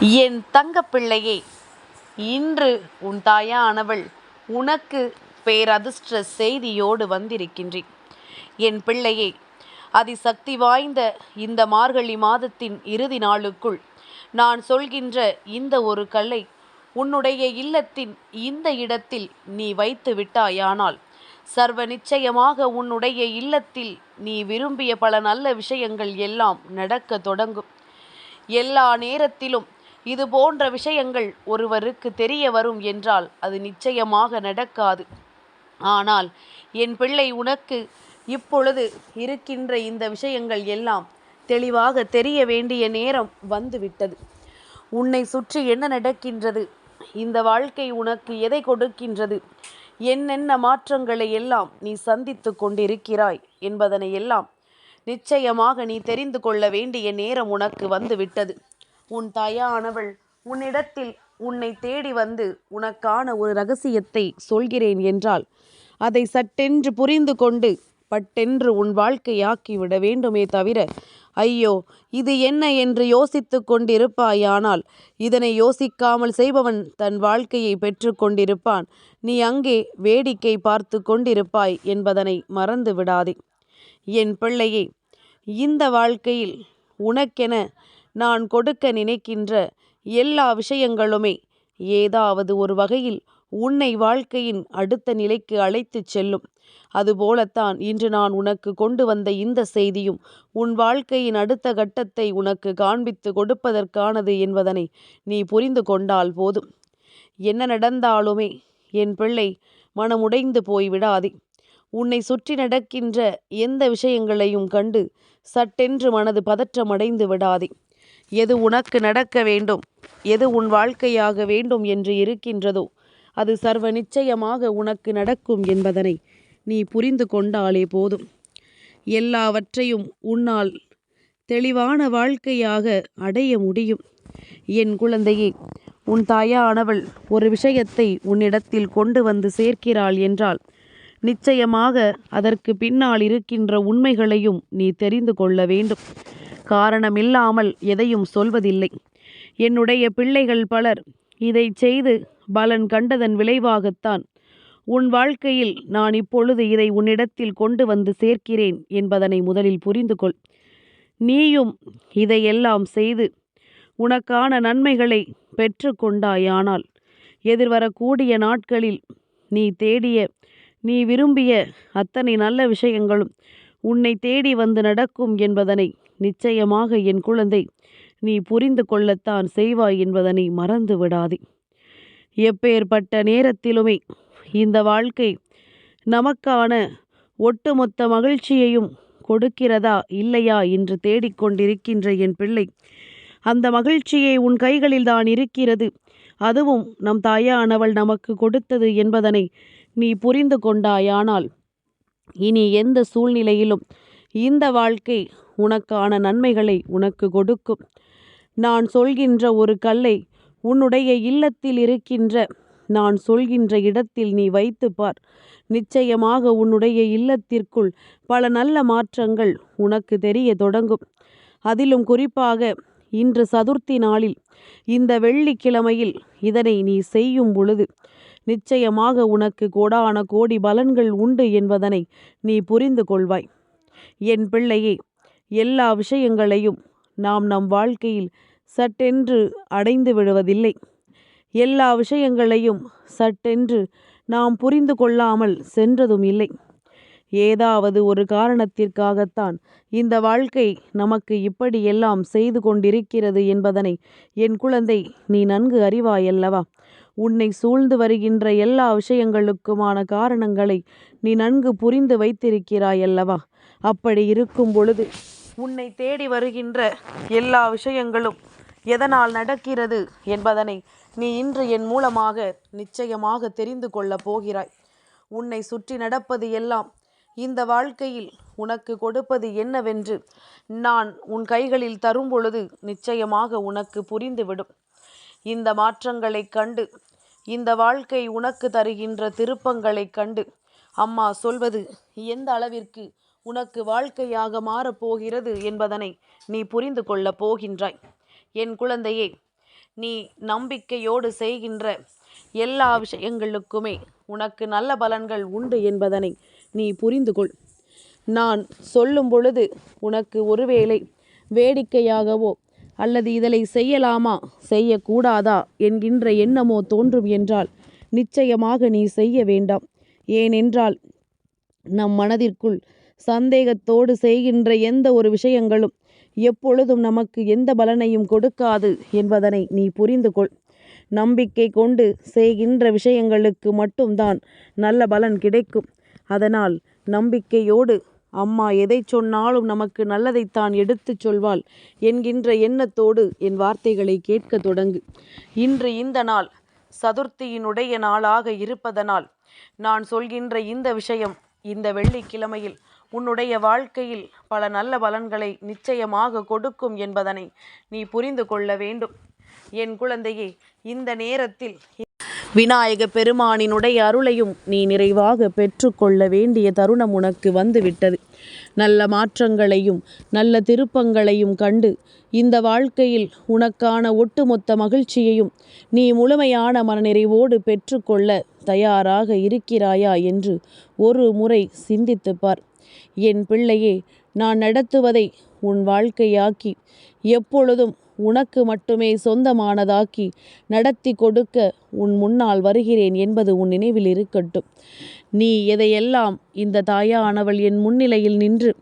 என் தங்கப்பிள்ளையே இன்று உன் தாயானவள் உனக்கு பேரதிர்ஷ்ட செய்தியோடு வந்திருக்கின்றேன். என் பிள்ளையே அதிசக்தி வாய்ந்த இந்த மார்கழி மாதத்தின் இறுதி நாளுக்குள் நான் சொல்கின்ற இந்த ஒரு கல்லை உன்னுடைய இல்லத்தின் இந்த இடத்தில் நீ வைத்து விட்டாயானால் சர்வ நிச்சயமாக உன்னுடைய இல்லத்தில் நீ விரும்பிய பல நல்ல விஷயங்கள் எல்லாம் நடக்க தொடங்கும். எல்லா நேரத்திலும் இது போன்ற விஷயங்கள் ஒருவருக்கு தெரிய வரும் என்றால் அது நிச்சயமாக நடக்காது. ஆனால் என் பிள்ளை உனக்கு இப்பொழுது இருக்கின்ற இந்த விஷயங்கள் எல்லாம் தெளிவாக தெரிய வேண்டிய நேரம் வந்துவிட்டது. உன்னை சுற்றி என்ன நடக்கின்றது? இந்த வாழ்க்கை உனக்கு எதை கொடுக்கின்றது? என்னென்ன மாற்றங்களை எல்லாம் நீ சந்தித்து கொண்டிருக்கிறாய் என்பதனை எல்லாம் நிச்சயமாக நீ தெரிந்து கொள்ள வேண்டிய நேரம் உனக்கு வந்துவிட்டது. உன் தாயானவள் உன்னிடத்தில் உன்னை தேடி வந்து உனக்கான ஒரு ரகசியத்தை சொல்கிறேன் என்றால் அதை சட்டென்று புரிந்து கொண்டு பட்டென்று உன் வாழ்க்கையாக்கிவிட வேண்டுமே தவிர ஐயோ இது என்ன என்று யோசித்து கொண்டிருப்பாயானால் இதனை யோசிக்காமல் செய்பவன் தன் வாழ்க்கையை பெற்று கொண்டிருப்பான். நீ அங்கே வேடிக்கை பார்த்து கொண்டிருப்பாய் என்பதனை மறந்து விடாதே என் பிள்ளையே இந்த வாழ்க்கையில் உனக்கென நான் கொடுக்க நினைக்கின்ற எல்லா விஷயங்களுமே ஏதாவது ஒரு வகையில் உன்னை வாழ்க்கையின் அடுத்த நிலைக்கு அழைத்துச் செல்லும். அதுபோலத்தான் இன்று நான் உனக்கு கொண்டு வந்த இந்த செய்தியும் உன் வாழ்க்கையின் அடுத்த கட்டத்தை உனக்கு காண்பித்து கொடுப்பதற்கானது என்பதனை நீ புரிந்து கொண்டால் போதும். என்ன நடந்தாலுமே என் பிள்ளை மனமுடைந்து போய் விடாதே உன்னை சுற்றி நடக்கின்ற எந்த விஷயங்களையும் கண்டு சட்டென்று மனது பதற்றமடைந்து விடாதே. எது உனக்கு நடக்க வேண்டும்? எது உன் வாழ்க்கையாக வேண்டும் என்று இருக்கின்றதோ அது சர்வ நிச்சயமாக உனக்கு நடக்கும் என்பதனை நீ புரிந்து கொண்டாலே போதும். எல்லாவற்றையும் உன்னால் தெளிவான வாழ்க்கையாக அடைய முடியும். என் குழந்தையே உன் தாயானவள் ஒரு விஷயத்தை உன்னிடத்தில் கொண்டு வந்து சேர்க்கிறாள் என்றால் நிச்சயமாக அதற்கு பின்னால் இருக்கின்ற உண்மைகளையும் நீ தெரிந்து கொள்ள வேண்டும். காரணமில்லாமல் எதையும் சொல்வதில்லை. என்னுடைய பிள்ளைகள் பலர் இதை செய்து பலன் கண்டதன் விளைவாகத்தான் உன் வாழ்க்கையில் நான் இப்பொழுது இதை உன்னிடத்தில் கொண்டு வந்து சேர்க்கிறேன் என்பதனை முதலில் புரிந்து கொள் நீயும் இதையெல்லாம் செய்து உனக்கான நன்மைகளை பெற்று கொண்டாயானால் எதிர்வரக்கூடிய நாட்களில் நீ தேடிய நீ விரும்பிய அத்தனை நல்ல விஷயங்களும் உன்னை தேடி வந்து நடக்கும் என்பதனை நிச்சயமாக என் குழந்தை நீ புரிந்து கொள்ளத்தான் செய்வாய் என்பதனை மறந்து விடாதே. எப்பேற்பட்ட நேரத்திலுமே இந்த வாழ்க்கை நமக்கான ஒட்டுமொத்த மகிழ்ச்சியையும் கொடுக்கிறதா இல்லையா என்று தேடிக்கொண்டிருக்கின்ற என் பிள்ளை அந்த மகிழ்ச்சியை உன் கைகளில் தான் இருக்கிறது. அதுவும் நம் தாயானவள் நமக்கு கொடுத்தது என்பதனை நீ புரிந்து கொண்டாயானால் இனி எந்த சூழ்நிலையிலும் இந்த வாழ்க்கை உனக்கான நன்மைகளை உனக்கு கொடுக்கும். நான் சொல்கின்ற ஒரு கல்லை உன்னுடைய இல்லத்தில் இருக்கின்ற நான் சொல்கின்ற இடத்தில் நீ வைத்து பார். நிச்சயமாக உன்னுடைய இல்லத்திற்குள் பல நல்ல மாற்றங்கள் உனக்கு தெரிய தொடங்கும். அதிலும் குறிப்பாக இன்று சதுர்த்தி நாளில் இந்த வெள்ளிக்கிழமையில் இதனை நீ செய்யும் பொழுது நிச்சயமாக உனக்கு கோடான கோடி பலன்கள் உண்டு என்பதனை நீ புரிந்து கொள்வாய். என் பிள்ளையே எல்லா விஷயங்களையும் நாம் நம் வாழ்க்கையில் சட்டென்று அடைந்து விடுவதில்லை. எல்லா விஷயங்களையும் சட்டென்று நாம் புரிந்து கொள்ளாமல் சென்றதும் இல்லை. ஏதாவது ஒரு காரணத்திற்காகத்தான் இந்த வாழ்க்கை நமக்கு இப்படியெல்லாம் செய்து கொண்டிருக்கிறது என்பதனை என் குழந்தை நீ நன்கு அறிவாயல்லவா? உன்னை சூழ்ந்து வருகின்ற எல்லா விஷயங்களுக்குமான காரணங்களை நீ நன்கு புரிந்து வைத்திருக்கிறாயல்லவா? அப்படி இருக்கும் பொழுது உன்னை தேடி வருகின்ற எல்லா விஷயங்களும் எதனால் நடக்கிறது என்பதனை நீ இன்று என் மூலமாக நிச்சயமாக தெரிந்து கொள்ளப் போகிறாய். உன்னை சுற்றி நடப்பது எல்லாம் இந்த வாழ்க்கையில் உனக்கு கொடுப்பது என்னவென்று நான் உன் கைகளில் தரும் பொழுது நிச்சயமாக உனக்கு புரிந்துவிடும். இந்த மாற்றங்களைக் கண்டு இந்த வாழ்க்கை உனக்கு தருகின்ற திருப்பங்களைக் கண்டு அம்மா சொல்வது எந்த அளவிற்கு உனக்கு வாழ்க்கையாக மாறப்போகிறது என்பதனை நீ புரிந்து கொள்ளப் போகின்றாய். என் குழந்தையே நீ நம்பிக்கையோடு செய்கின்ற எல்லா விஷயங்களுக்குமே உனக்கு நல்ல பலன்கள் உண்டு என்பதனை நீ புரிந்து கொள். நான் சொல்லும் பொழுது உனக்கு ஒருவேளை வேடிக்கையாகவோ அல்லது இதனை செய்யலாமா செய்யக்கூடாதா என்கின்ற எண்ணமோ தோன்றும் என்றால் நிச்சயமாக நீ செய்ய வேண்டாம். ஏனென்றால் நம் மனதிற்குள் சந்தேகத்தோடு செய்கின்ற எந்த ஒரு விஷயங்களும் எப்பொழுதும் நமக்கு எந்த பலனையும் கொடுக்காது என்பதனை நீ புரிந்து கொள். நம்பிக்கை கொண்டு செய்கின்ற விஷயங்களுக்கு மட்டும்தான் நல்ல பலன் கிடைக்கும். அதனால் நம்பிக்கையோடு அம்மா எதை சொன்னாலும் நமக்கு நல்லதைத்தான் எடுத்துச் சொல்வாள் என்கின்ற எண்ணத்தோடு என் வார்த்தைகளை கேட்க தொடங்கு. இன்று இந்த நாள் சதுர்த்தியினுடைய நாளாக இருப்பதனால் நான் சொல்கின்ற இந்த விஷயம் இந்த வெள்ளிக்கிழமையில் உன்னுடைய வாழ்க்கையில் பல நல்ல பலன்களை நிச்சயமாக கொடுக்கும் என்பதனை நீ புரிந்து கொள்ள வேண்டும். என் குழந்தையே இந்த நேரத்தில் விநாயக பெருமானினுடைய அருளையும் நீ நிறைவாக பெற்றுக்கொள்ள வேண்டிய தருணம் உனக்கு வந்துவிட்டது. நல்ல மாற்றங்களையும் நல்ல திருப்பங்களையும் கண்டு இந்த வாழ்க்கையில் உனக்கான ஒட்டுமொத்த மகிழ்ச்சியையும் நீ முழுமையான மனநிறைவோடு பெற்றுக்கொள்ள தயாராக இருக்கிறாயா என்று ஒரு முறை சிந்தித்துப்பார் என் பிள்ளையே நான் நடத்துவதை உன் வாழ்க்கையாக்கி எப்பொழுதும் உனக்கு மட்டுமே சொந்தமானதாக்கி நடத்தி கொடுக்க உன் முன்னால் வருகிறேன் என்பது உன் நினைவில் இருக்கட்டும். நீ எதையெல்லாம் இந்த தாயானவள் என் முன்னிலையில் நின்று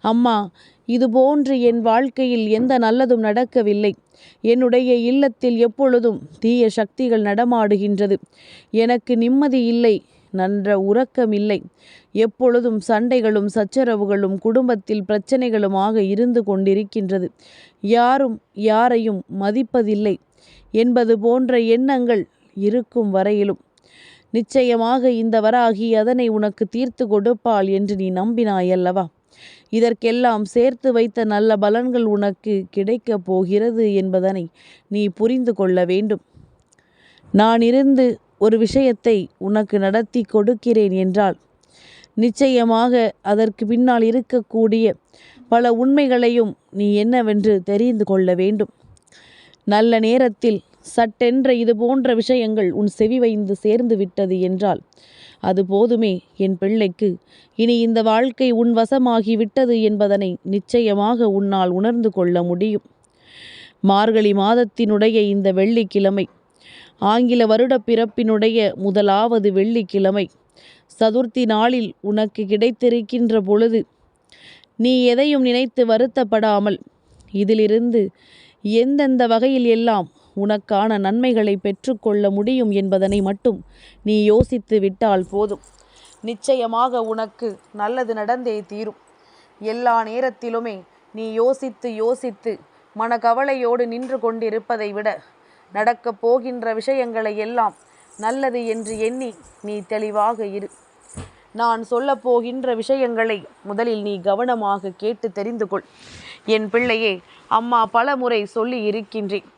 அம்மா இதுபோன்று என் வாழ்க்கையில் எந்த நல்லதும் நடக்கவில்லை. என்னுடைய இல்லத்தில் எப்பொழுதும் தீய சக்திகள் நடமாடுகின்றது. எனக்கு நிம்மதி இல்லை. நன்ற உறக்கமில்லை. எப்பொழுதும் சண்டைகளும் சச்சரவுகளும் குடும்பத்தில் பிரச்சனைகளுமாக இருந்து கொண்டிருக்கின்றது. யாரும் யாரையும் மதிப்பதில்லை என்பது போன்ற எண்ணங்கள் இருக்கும் வரையிலும். நிச்சயமாக இந்த வராகி அதனை உனக்கு தீர்த்து கொடுப்பாள் என்று நீ நம்பினாயல்லவா? இதற்கெல்லாம் சேர்த்து வைத்த நல்ல பலன்கள் உனக்கு கிடைக்கப் போகிறது என்பதனை நீ புரிந்து கொள்ள வேண்டும். நான் இருந்து ஒரு விஷயத்தை உனக்கு நடத்தி கொடுக்கிறேன் என்றால் நிச்சயமாக அதற்கு பின்னால் இருக்கக்கூடிய பல உண்மைகளையும் நீ என்னவென்று தெரிந்து கொள்ள வேண்டும். நல்ல நேரத்தில் சட்டென்ற இது போன்ற விஷயங்கள் உன் செவி வைந்து சேர்ந்து விட்டது என்றால் அது போதுமே என் பிள்ளைக்கு. இனி இந்த வாழ்க்கை உன் வசமாகி விட்டது என்பதனை நிச்சயமாக உன்னால் உணர்ந்து கொள்ள முடியும். மார்கழி மாதத்தினுடைய இந்த வெள்ளிக்கிழமை ஆங்கில வருட பிறப்பினுடைய முதலாவது வெள்ளிக்கிழமை. சதுர்த்தி நாளில் உனக்கு கிடைத்திருக்கின்ற பொழுது நீ எதையும் நினைத்து வருத்தப்படாமல் இதிலிருந்து எந்தெந்த வகையில் எல்லாம் உனக்கான நன்மைகளை பெற்றுக்கொள்ள முடியும் என்பதனை மட்டும் நீ யோசித்து விட்டால் போதும். நிச்சயமாக உனக்கு நல்லது நடந்தே தீரும். எல்லா நேரத்திலுமே நீ யோசித்து யோசித்து மனக்கவலையோடு நின்று கொண்டிருப்பதை விட நடக்கப் போகின்ற விஷயங்களை எல்லாம் நல்லது என்று எண்ணி நீ தெளிவாக இரு. நான் சொல்லப் போகின்ற விஷயங்களை முதலில் நீ கவனமாக கேட்டு தெரிந்து கொள். என் பிள்ளையே அம்மா பல முறை சொல்லி இருக்கின்றேன்.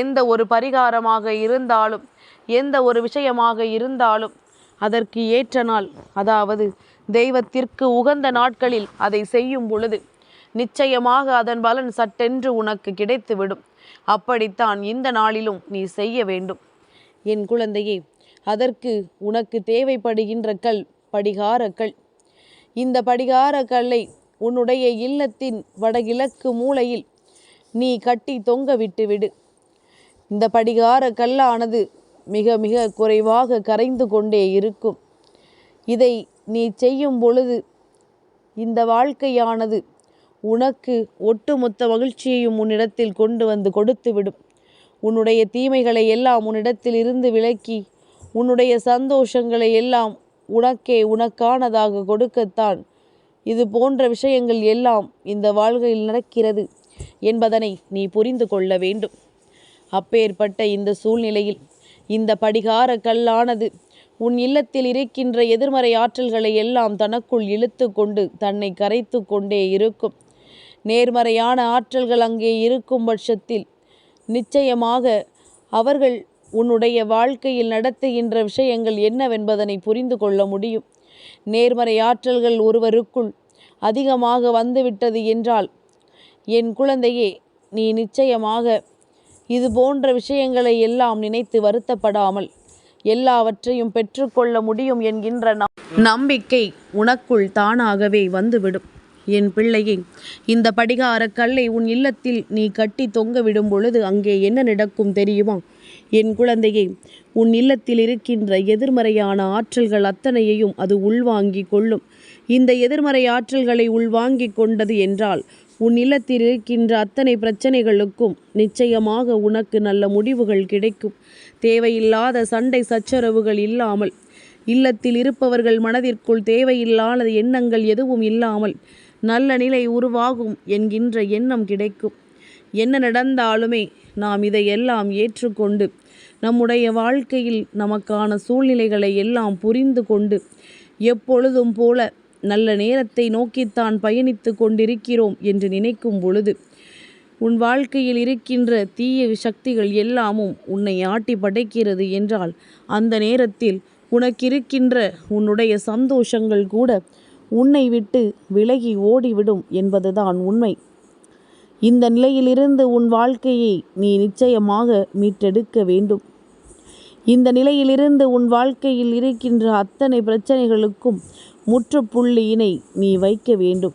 எந்த ஒரு பரிகாரமாக இருந்தாலும் எந்த ஒரு விஷயமாக இருந்தாலும் அதற்கு ஏற்ற நாள் அதாவது தெய்வத்திற்கு உகந்த நாட்களில் அதை செய்யும் பொழுது நிச்சயமாக அதன் பலன் சட்டென்று உனக்கு கிடைத்துவிடும். அப்படித்தான் இந்த நாளிலும் நீ செய்ய வேண்டும். என் குழந்தையே அதற்கு உனக்கு தேவைப்படுகின்ற கல் படிகார கல். இந்த படிகார கல்லை உன்னுடைய இல்லத்தின் வடகிழக்கு மூலையில் நீ கட்டி தொங்க விட்டுவிடு இந்த படிகார கல்லானது மிக மிக குறைவாக கரைந்து கொண்டே இருக்கும். இதை நீ செய்யும் பொழுது இந்த வாழ்க்கையானது உனக்கு ஒட்டுமொத்த மகிழ்ச்சியையும் உன்னிடத்தில் கொண்டு வந்து கொடுத்துவிடும். உன்னுடைய தீமைகளை எல்லாம் உன்னிடத்தில் இருந்து விலக்கி உன்னுடைய சந்தோஷங்களை எல்லாம் உனக்கே உனக்கானதாக கொடுக்கத்தான். இது போன்ற விஷயங்கள் எல்லாம் இந்த வாழ்க்கையில் நடக்கிறது என்பதனை நீ புரிந்து கொள்ள வேண்டும். அப்பேற்பட்ட இந்த சூழ்நிலையில் இந்த படிகார கல்லானது உன் இல்லத்தில் இருக்கின்ற எதிர்மறை ஆற்றல்களை எல்லாம் தனக்குள் இழுத்து கொண்டு தன்னை கரைத்து கொண்டே இருக்கும். நேர்மறையான ஆற்றல்கள் அங்கே இருக்கும் பட்சத்தில். நிச்சயமாக அவர்கள் உன்னுடைய வாழ்க்கையில் நடத்துகின்ற விஷயங்கள் என்னவென்பதனை புரிந்து கொள்ள முடியும். நேர்மறை ஆற்றல்கள் ஒருவருக்குள் அதிகமாக வந்துவிட்டது என்றால் என் குழந்தையே நீ நிச்சயமாக இது போன்ற விஷயங்களை எல்லாம் நினைத்து வருத்தப்படாமல் எல்லாவற்றையும் பெற்றுக்கொள்ள முடியும் என்கின்ற நம்- நம்பிக்கை உனக்குள் தானாகவே வந்துவிடும். என் பிள்ளையே இந்த படிகார கல்லை உன் இல்லத்தில் நீ கட்டி தொங்க விடும் பொழுது அங்கே என்ன நடக்கும் தெரியுமா? என் குழந்தையே உன் இல்லத்தில் இருக்கின்ற எதிர்மறையான ஆற்றல்கள் அத்தனையையும் அது உள்வாங்கிக் கொள்ளும். இந்த எதிர்மறை ஆற்றல்களை உள்வாங்கிக் கொண்டது என்றால் உன் இல்லத்தில் இருக்கின்ற அத்தனை பிரச்சனைகளுக்கும் நிச்சயமாக உனக்கு நல்ல முடிவுகள் கிடைக்கும். தேவையில்லாத சண்டை சச்சரவுகள் இல்லாமல் இல்லத்தில் இருப்பவர்கள் மனதிற்குள் தேவையில்லாத எண்ணங்கள் எதுவும் இல்லாமல் நல்ல நிலை உருவாகும் என்கின்ற எண்ணம் கிடைக்கும். என்ன நடந்தாலுமே நாம் இதையெல்லாம் ஏற்றுக்கொண்டு நம்முடைய வாழ்க்கையில் நமக்கான சூழ்நிலைகளை எல்லாம் புரிந்து கொண்டு எப்பொழுதும் போல நல்ல நேரத்தை நோக்கித்தான் பயணித்து கொண்டிருக்கிறோம் என்று நினைக்கும் பொழுது உன் வாழ்க்கையில் இருக்கின்ற தீய சக்திகள் எல்லாமும் உன்னை ஆட்டி படைக்கிறது என்றால் அந்த நேரத்தில் உனக்கிருக்கின்ற உன்னுடைய சந்தோஷங்கள் கூட உன்னை விட்டு விலகி ஓடிவிடும் என்பதுதான் உண்மை. இந்த நிலையிலிருந்து உன் வாழ்க்கையை நீ நிச்சயமாக மீட்டெடுக்க வேண்டும். இந்த நிலையிலிருந்து உன் வாழ்க்கையில் இருக்கின்ற அத்தனை பிரச்சனைகளுக்கும் முற்றுப்புள்ளியினை நீ வைக்க வேண்டும்.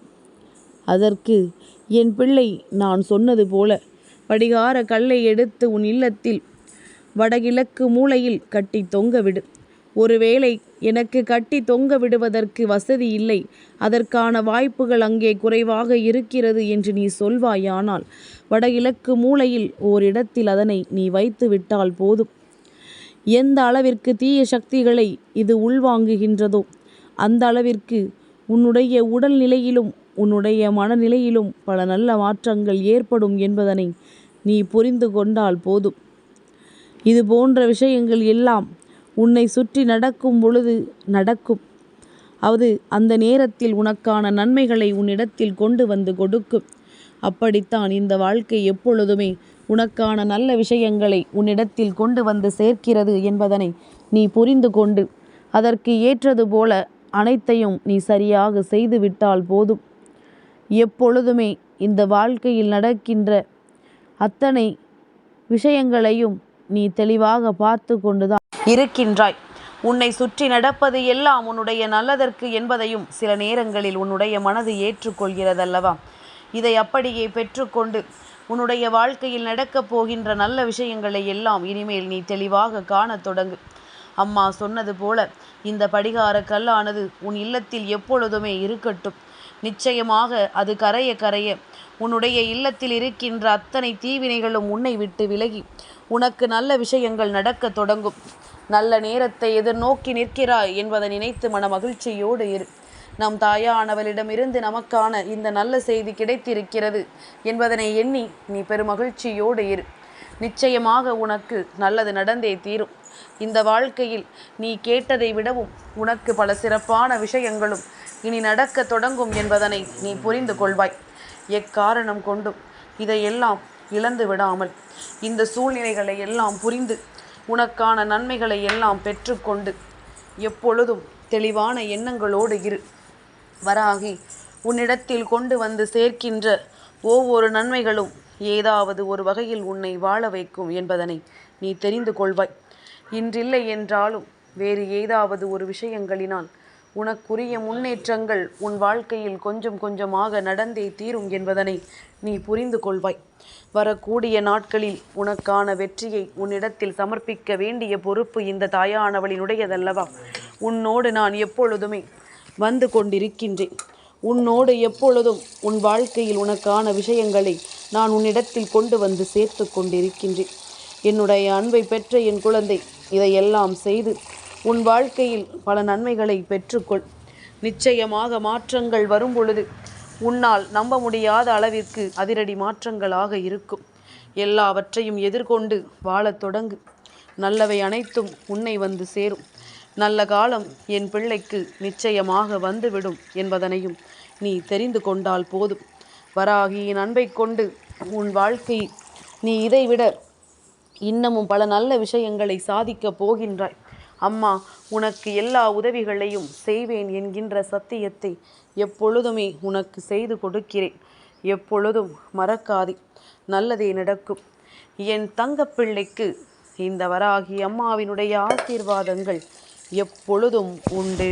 அதற்கு என் பிள்ளை நான் சொன்னது போல படிகார கல்லை எடுத்து உன் இல்லத்தில் வடகிழக்கு மூலையில் கட்டி தொங்கவிடு. ஒருவேளை எனக்கு கட்டி தொங்க விடுவதற்கு வசதி இல்லை. அதற்கான வாய்ப்புகள் அங்கே குறைவாக இருக்கிறது என்று நீ சொல்வாயானால் வடகிழக்கு மூலையில் ஓரிடத்தில் அதனை நீ வைத்து விட்டால் போதும். எந்த அளவிற்கு தீய சக்திகளை இது உள்வாங்குகின்றதோ அந்த அளவிற்கு உன்னுடைய உடல் நிலையிலும் உன்னுடைய மனநிலையிலும் பல நல்ல மாற்றங்கள் ஏற்படும் என்பதனை நீ புரிந்து கொண்டால் போதும். இது போன்ற விஷயங்கள் எல்லாம் உன்னை சுற்றி நடக்கும் பொழுது நடக்கும். அது அந்த நேரத்தில் உனக்கான நன்மைகளை உன்னிடத்தில் கொண்டு வந்து கொடுக்கும். அப்படித்தான் இந்த வாழ்க்கை எப்பொழுதுமே உனக்கான நல்ல விஷயங்களை உன்னிடத்தில் கொண்டு வந்து சேர்க்கிறது என்பதனை நீ புரிந்து கொண்டு அதற்கு ஏற்றது போல அனைத்தையும் நீ சரியாக செய்துவிட்டால் போதும். எப்பொழுதுமே இந்த வாழ்க்கையில் நடக்கின்ற அத்தனை விஷயங்களையும் நீ தெளிவாக பார்த்து கொண்டுதான் இருக்கின்றாய். உன்னை சுற்றி நடப்பது எல்லாம் உன்னுடைய நல்லதற்கு என்பதையும் சில நேரங்களில் உன்னுடைய மனது ஏற்றுக்கொள்கிறதல்லவா? இதை அப்படியே பெற்றுக்கொண்டு உன்னுடைய வாழ்க்கையில் நடக்கப் போகின்ற நல்ல விஷயங்களை எல்லாம் இனிமேல் நீ தெளிவாக காணத் தொடங்கு. அம்மா சொன்னது போல இந்த படிகார கல்லானது உன் இல்லத்தில் எப்பொழுதுமே இருக்கட்டும். நிச்சயமாக அது கரைய கரைய உன்னுடைய இல்லத்தில் இருக்கின்ற அத்தனை தீவினைகளும் உன்னை விட்டு விலகி உனக்கு நல்ல விஷயங்கள் நடக்கத் தொடங்கும். நல்ல நேரத்தை எதிர்நோக்கி நிற்கிறாய் என்பதை நினைத்து மன மகிழ்ச்சியோடு இரு. நம் தாயானவளிடமிருந்து நமக்கான இந்த நல்ல செய்தி கிடைத்திருக்கிறது என்பதனை எண்ணி நீ பெருமகிழ்ச்சியோடு இரு. நிச்சயமாக உனக்கு நல்லது நடந்தே தீரும். இந்த வாழ்க்கையில் நீ கேட்டதை விடவும் உனக்கு பல சிறப்பான விஷயங்களும் இனி நடக்க தொடங்கும் என்பதனை நீ புரிந்து கொள்வாய். எக்காரணம் கொண்டும் இதையெல்லாம் இழந்து விடாமல் இந்த சூழ்நிலைகளை எல்லாம் புரிந்து உனக்கான நன்மைகளை எல்லாம் பெற்றுக்கொண்டு எப்பொழுதும் தெளிவான எண்ணங்களோடு இரு. வராகி உன்னிடத்தில் கொண்டு வந்து சேர்க்கின்ற ஒவ்வொரு நன்மைகளும் ஏதாவது ஒரு வகையில் உன்னை வாழ வைக்கும் என்பதனை நீ தெரிந்து கொள்வாய். இன்றில்லை என்றாலும் வேறு ஏதாவது ஒரு விஷயங்களினால் உனக்குரிய முன்னேற்றங்கள் உன் வாழ்க்கையில் கொஞ்சம் கொஞ்சமாக நடந்தே தீரும் என்பதனை நீ புரிந்து கொள்வாய். வரக்கூடிய நாட்களில் உனக்கான வெற்றியை உன்னிடத்தில் சமர்ப்பிக்க வேண்டிய பொறுப்பு இந்த தாயானவளினுடையதல்லவா? உன்னோடு நான் எப்பொழுதுமே வந்து கொண்டிருக்கின்றேன். உன்னோடு எப்பொழுதும் உன் வாழ்க்கையில் உனக்கான விஷயங்களை நான் உன்னிடத்தில் கொண்டு வந்து சேர்த்து கொண்டிருக்கின்றேன். என்னுடைய அன்பை பெற்ற என் குழந்தை இதையெல்லாம் செய்து உன் வாழ்க்கையில் பல நன்மைகளை பெற்றுக்கொள். நிச்சயமாக மாற்றங்கள் வரும் பொழுது உன்னால் நம்ப முடியாத அளவிற்கு அதிரடி மாற்றங்களாக இருக்கும். எல்லாவற்றையும் எதிர்கொண்டு வாழத் தொடங்கு. நல்லவை அனைத்தும் உன்னை வந்து சேரும். நல்ல காலம் என் பிள்ளைக்கு நிச்சயமாக வந்துவிடும் என்பதனையும் நீ தெரிந்து கொண்டால் போதும். வராகியின் அன்பை கொண்டு உன் வாழ்க்கை நீ இதைவிட இன்னமும் பல நல்ல விஷயங்களை சாதிக்கப் போகின்றாய். அம்மா உனக்கு எல்லா உதவிகளையும் செய்வேன் என்கின்ற சத்தியத்தை எப்பொழுதுமே உனக்கு செய்து கொடுக்கிறேன். எப்பொழுதும் மறக்காதே நல்லதே நடக்கும். என் தங்கப்பிள்ளைக்கு இந்த வராகி அம்மாவினுடைய ஆசீர்வாதங்கள் எப்பொழுதும் உண்டு.